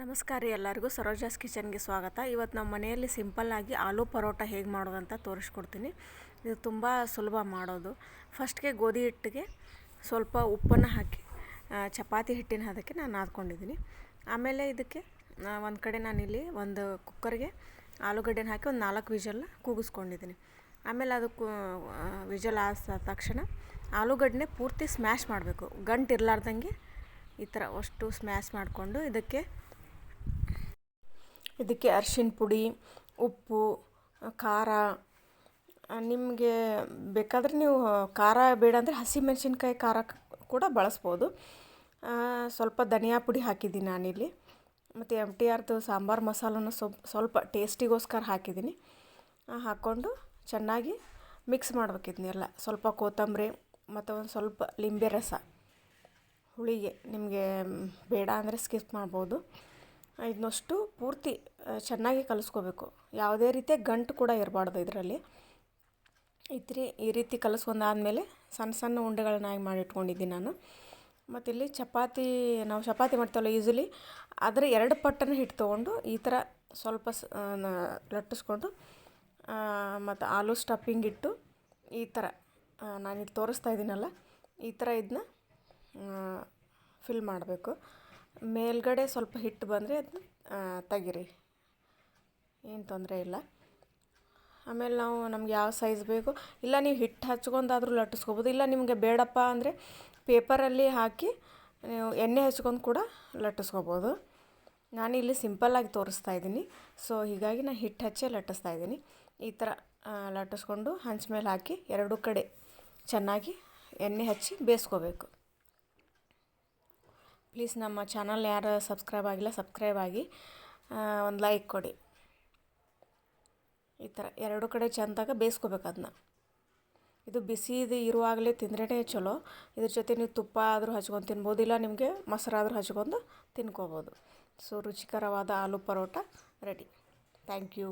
ನಮಸ್ಕಾರ ರೀ ಎಲ್ಲರಿಗೂ. ಸರೋಜಾಸ್ ಕಿಚನ್ಗೆ ಸ್ವಾಗತ. ಇವತ್ತು ನಮ್ಮ ಮನೆಯಲ್ಲಿ ಸಿಂಪಲ್ಲಾಗಿ ಆಲೂ ಪರೋಟ ಹೇಗೆ ಮಾಡೋದಂತ ತೋರಿಸ್ಕೊಡ್ತೀನಿ. ಇದು ತುಂಬ ಸುಲಭ ಮಾಡೋದು. ಫಸ್ಟ್ಗೆ ಗೋಧಿ ಹಿಟ್ಟಿಗೆ ಸ್ವಲ್ಪ ಉಪ್ಪನ್ನು ಹಾಕಿ ಚಪಾತಿ ಹಿಟ್ಟಿನ ಅದಕ್ಕೆ ನಾನು ನಾದ್ಕೊಂಡಿದ್ದೀನಿ. ಆಮೇಲೆ ಇದಕ್ಕೆ ಒಂದು ಕಡೆ ನಾನಿಲ್ಲಿ ಒಂದು ಕುಕ್ಕರ್ಗೆ ಆಲೂಗಡ್ಡೆನ ಹಾಕಿ ಒಂದು ನಾಲ್ಕು ವಿಜಲ್ನ ಕೂಗಿಸ್ಕೊಂಡಿದ್ದೀನಿ. ಆಮೇಲೆ ಅದಕ್ಕೆ ವಿಜಲ್ ಆದ ತಕ್ಷಣ ಆಲೂಗಡ್ಡೆ ಪೂರ್ತಿ ಸ್ಮ್ಯಾಶ್ ಮಾಡಬೇಕು. ಗಂಟು ಇರಲಾರ್ದಂಗೆ ಈ ಥರ ಅಷ್ಟು ಸ್ಮ್ಯಾಶ್ ಮಾಡಿಕೊಂಡು ಇದಕ್ಕೆ ಇದಕ್ಕೆ ಅರ್ಶಿಣ ಪುಡಿ, ಉಪ್ಪು, ಖಾರ ನಿಮಗೆ ಬೇಕಾದರೆ ನೀವು ಖಾರ ಬೇಡ ಅಂದರೆ ಹಸಿಮೆಣ್ಸಿನ್ಕಾಯಿ ಖಾರ ಕೂಡ ಬಳಸ್ಬೋದು. ಸ್ವಲ್ಪ ಧನಿಯಾ ಪುಡಿ ಹಾಕಿದ್ದೀನಿ ನಾನಿಲ್ಲಿ. ಮತ್ತು ಎಂ ಟಿ ಆರ್ದು ಸಾಂಬಾರು ಮಸಾಲನ ಸ್ವಲ್ಪ ಸ್ವಲ್ಪ ಟೇಸ್ಟಿಗೋಸ್ಕರ ಹಾಕಿದ್ದೀನಿ. ಹಾಕ್ಕೊಂಡು ಚೆನ್ನಾಗಿ ಮಿಕ್ಸ್ ಮಾಡ್ಬೇಕು ಇದನ್ನೆಲ್ಲ. ಸ್ವಲ್ಪ ಕೊತ್ತಂಬರಿ ಮತ್ತು ಒಂದು ಸ್ವಲ್ಪ ಲಿಂಬೆ ರಸ. ಹುಳಿಗೆ ನಿಮಗೆ ಬೇಡ ಅಂದರೆ ಸ್ಕಿಪ್ ಮಾಡ್ಬೋದು. ಇದನ್ನಷ್ಟು ಪೂರ್ತಿ ಚೆನ್ನಾಗಿ ಕಲಿಸ್ಕೋಬೇಕು. ಯಾವುದೇ ರೀತಿಯ ಗಂಟು ಕೂಡ ಇರಬಾರ್ದು ಇದರಲ್ಲಿ. ಇದ್ರಿ ಈ ರೀತಿ ಕಲಿಸ್ಕೊಂಡಾದ್ಮೇಲೆ ಸಣ್ಣ ಸಣ್ಣ ಉಂಡೆಗಳನ್ನಾಗಿ ಮಾಡಿ ಇಟ್ಕೊಂಡಿದ್ದೀನಿ ನಾನು. ಮತ್ತು ಇಲ್ಲಿ ಚಪಾತಿ, ನಾವು ಚಪಾತಿ ಮಾಡ್ತೇವಲ್ಲ ಯೂಸಲಿ ಅದರ ಎರಡು ಪಟ್ಟನ ಹಿಟ್ಟು ತೊಗೊಂಡು ಈ ಥರ ಸ್ವಲ್ಪ ಸ ಲಟ್ಟಿಸ್ಕೊಂಡು ಮತ್ತು ಆಲೂ ಸ್ಟಫಿಂಗ್ ಇಟ್ಟು ಈ ಥರ ನಾನಿಲ್ಲಿ ತೋರಿಸ್ತಾ ಇದ್ದೀನಲ್ಲ, ಈ ಥರ ಇದನ್ನ ಫಿಲ್ ಮಾಡಬೇಕು. ಮೇಲ್ಗಡೆ ಸ್ವಲ್ಪ ಹಿಟ್ಟು ಬಂದರೆ ಅದನ್ನ ತೆಗಿರಿ. ಏನು ತೊಂದರೆ ಇಲ್ಲ. ಆಮೇಲೆ ನಾವು ನಮ್ಗೆ ಯಾವ ಸೈಜ್ ಬೇಕು, ಇಲ್ಲ ನೀವು ಹಿಟ್ಟು ಹಚ್ಕೊಂಡಾದ್ರೂ ಲಟ್ಟಿಸ್ಕೋಬೋದು, ಇಲ್ಲ ನಿಮಗೆ ಬೇಡಪ್ಪ ಅಂದರೆ ಪೇಪರಲ್ಲಿ ಹಾಕಿ ನೀವು ಎಣ್ಣೆ ಹಚ್ಕೊಂಡು ಕೂಡ ಲಟ್ಟಿಸ್ಕೋಬೋದು. ನಾನಿಲ್ಲಿ ಸಿಂಪಲ್ಲಾಗಿ ತೋರಿಸ್ತಾ ಇದ್ದೀನಿ. ಸೊ, ಹೀಗಾಗಿ ನಾನು ಹಿಟ್ಟು ಹಚ್ಚೇ ಲಟ್ಟಿಸ್ತಾ ಇದ್ದೀನಿ. ಈ ಥರ ಲಟ್ಟಿಸ್ಕೊಂಡು ಹಂಚ್ ಮೇಲೆ ಹಾಕಿ ಎರಡೂ ಕಡೆ ಚೆನ್ನಾಗಿ ಎಣ್ಣೆ ಹಚ್ಚಿ ಬೇಯಿಸ್ಕೋಬೇಕು. ಪ್ಲೀಸ್ ನಮ್ಮ ಚಾನಲ್ ಯಾರು ಸಬ್ಸ್ಕ್ರೈಬ್ ಆಗಿಲ್ಲ, ಸಬ್ಸ್ಕ್ರೈಬ್ ಆಗಿ ಒಂದು ಲೈಕ್ ಕೊಡಿ. ಈ ಥರ ಎರಡು ಕಡೆ ಚೆಂದಾಗ ಬೇಯಿಸ್ಕೋಬೇಕು ಅದನ್ನ. ಇದು ಬಿಸಿ ಇದು ಇರುವಾಗಲೇ ತಿಂದ್ರೇ ಚಲೋ. ಇದ್ರ ಜೊತೆ ನೀವು ತುಪ್ಪ ಆದರೂ ಹಚ್ಕೊಂಡು ತಿನ್ಬೋದು, ಇಲ್ಲ ನಿಮಗೆ ಮೊಸರಾದರೂ ಹಚ್ಕೊಂಡು ತಿನ್ಕೋಬೋದು. ಸೊ ರುಚಿಕರವಾದ aloo paratha ready thank you